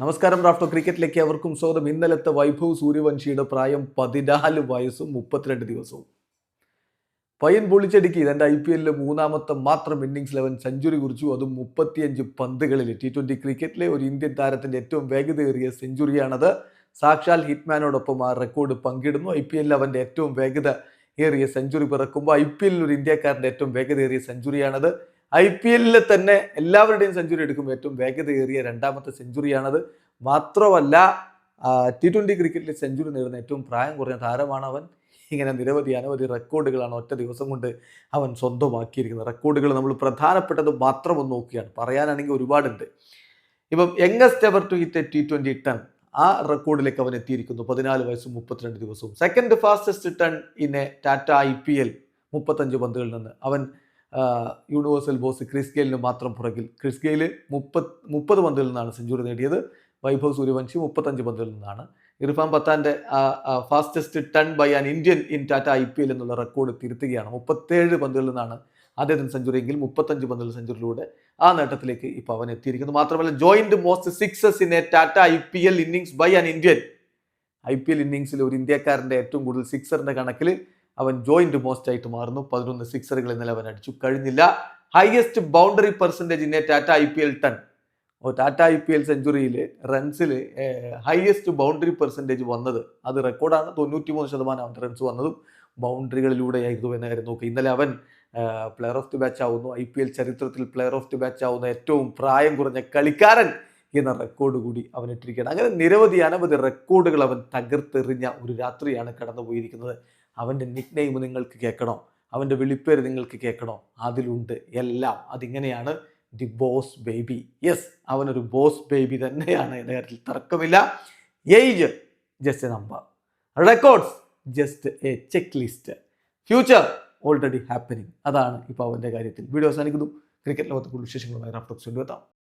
നമസ്കാരം റാഫ്റ്റോ ക്രിക്കറ്റിലേക്ക് അവർക്കും സ്വാഗതം. ഇന്നലത്തെ വൈഭവ് സൂര്യവംശിയുടെ പ്രായം പതിനാല് വയസ്സും മുപ്പത്തിരണ്ട് ദിവസവും. പയ്യൻ പൊളിച്ചടുക്കി. തന്റെ ഐ പി എല്ലിലെ മൂന്നാമത്തെ മാത്രം ഇന്നിങ്സ് ലെവൻ സെഞ്ചുറി കുറിച്ചു. അതും മുപ്പത്തിയഞ്ച് പന്തുകളിൽ. ടി ട്വന്റി ക്രിക്കറ്റിലെ ഒരു ഇന്ത്യൻ താരത്തിന്റെ ഏറ്റവും വേഗതയേറിയ സെഞ്ചുറിയാണത്. സാക്ഷാൽ ഹിറ്റ്മാനോടൊപ്പം ആ റെക്കോർഡ് പങ്കിടുന്നു. ഐ പി എല്ലിൽ അവന്റെ ഏറ്റവും വേഗത ഏറിയ സെഞ്ചുറി പിറക്കുമ്പോൾ ഐ പി എല്ലിൽ ഒരു ഇന്ത്യക്കാരന്റെ ഏറ്റവും വേഗതയേറിയ സെഞ്ചുറിയാണത്. ഐ പി എല്ലിൽ തന്നെ എല്ലാവരുടെയും സെഞ്ചുറി എടുക്കുമ്പോൾ ഏറ്റവും വേഗതയേറിയ രണ്ടാമത്തെ സെഞ്ചുറിയാണത് മാത്രമല്ല ടി ട്വന്റി ക്രിക്കറ്റിൽ സെഞ്ചുറി നേടുന്ന ഏറ്റവും പ്രായം കുറഞ്ഞ താരമാണ് അവൻ. ഇങ്ങനെ നിരവധി അനവധി റെക്കോർഡുകളാണ് ഒറ്റ ദിവസം കൊണ്ട് അവൻ സ്വന്തമാക്കിയിരിക്കുന്നത്. റെക്കോർഡുകൾ നമ്മൾ പ്രധാനപ്പെട്ടത് മാത്രം ഒന്ന് നോക്കുകയാണ്. പറയാനാണെങ്കിൽ ഒരുപാടുണ്ട്. ഇപ്പം youngest ever to hit T twenty ton ആ റെക്കോർഡിലേക്ക് അവൻ എത്തിയിരിക്കുന്നു. പതിനാല് വയസ്സും മുപ്പത്തിരണ്ട് ദിവസവും. Second fastest ton in a Tata I P L മുപ്പത്തഞ്ച് പന്തുകളിൽ നിന്ന്. അവൻ യൂണിവേഴ്സൽ ബോസ് ക്രിസ് ഗെയിലിന് മാത്രം പുറകിൽ. ക്രിസ് ഗെയിൽ മുപ്പത് മുപ്പത് പന്തിൽ നിന്നാണ് സെഞ്ചുറി നേടിയത്. വൈഭവ് സൂര്യവംശി മുപ്പത്തഞ്ച് പന്തിൽ നിന്നാണ്. Irfan പത്താന്റെ fastest ton by an Indian in Tata I P L എന്നുള്ള റെക്കോർഡ് തിരുത്തുകയാണ്. മുപ്പത്തേഴ് പന്തുകളിൽ നിന്നാണ് അദ്ദേഹത്തിന് സെഞ്ചുറി എങ്കിൽ മുപ്പത്തഞ്ച് പന്തുകൾ സെഞ്ചുറിയിലൂടെ ആ നേട്ടത്തിലേക്ക് ഇപ്പോൾ അവൻ എത്തിയിരിക്കുന്നു. മാത്രമല്ല joint most sixes in a Tata I P L innings by an Indian I P L ഇന്നിങ്സിൽ ഒരു ഇന്ത്യക്കാരന്റെ ഏറ്റവും കൂടുതൽ സിക്സറിന്റെ കണക്കിൽ അവൻ ജോയിന്റ് മോസ്റ്റ് ആയിട്ട് മാറുന്നു. പതിനൊന്ന് സിക്സറുകൾ ഇന്നലെ അവൻ അടിച്ചു. കഴിഞ്ഞില്ല. ഹയസ്റ്റ് ബൗണ്ടറി പെർസെന്റേജ് ഇന്നേ Tata I P L ton oh Tata I P L സെഞ്ചുറിയിൽ റൺസിൽ ഹയസ്റ്റ് ബൗണ്ടറി പെർസെന്റേജ് വന്നത്. അത് റെക്കോർഡാണ് തൊണ്ണൂറ്റി മൂന്ന് ശതമാനം അവന്റെ റൺസ് വന്നതും ബൗണ്ടറികളിലൂടെയായിരുന്നു എന്നായിരുന്നു. നോക്കുക ഇന്നലെ അവൻ പ്ലെയർ ഓഫ് ദി ബാച്ച് ആവുന്നു. ഐ പി എൽ ചരിത്രത്തിൽ പ്ലെയർ ഓഫ് ദി ബാച്ച് ആവുന്ന ഏറ്റവും പ്രായം കുറഞ്ഞ കളിക്കാരൻ എന്ന റെക്കോർഡ് കൂടി അവൻ ഇട്ടിരിക്കുകയാണ്. അങ്ങനെ നിരവധി അനവധി റെക്കോർഡുകൾ അവൻ തകർത്തെറിഞ്ഞ ഒരു രാത്രിയാണ് കടന്നു പോയിരിക്കുന്നത് അവന്റെ നിക് നെയിം നിങ്ങൾക്ക് കേൾക്കണോ? അവന്റെ വിളിപ്പേര് നിങ്ങൾക്ക് കേൾക്കണോ? അതിലുണ്ട്. എല്ലാം. അതിങ്ങനെയാണ് ദി ബോസ് ബേബി യെസ് അവനൊരു ബോസ് ബേബി തന്നെയാണ്. എന്റെ കാര്യത്തിൽ തർക്കമില്ല. Age just a number records just a checklist future already happening അതാണ് ഇപ്പോൾ അവന്റെ കാര്യത്തിൽ. വീഡിയോ അവസാനിക്കുന്നു. ക്രിക്കറ്റ് ലോകത്തെ കൂടുതൽ വിശേഷങ്ങളുമായി റഫ്ലക്സ് കൊണ്ടുവെത്താം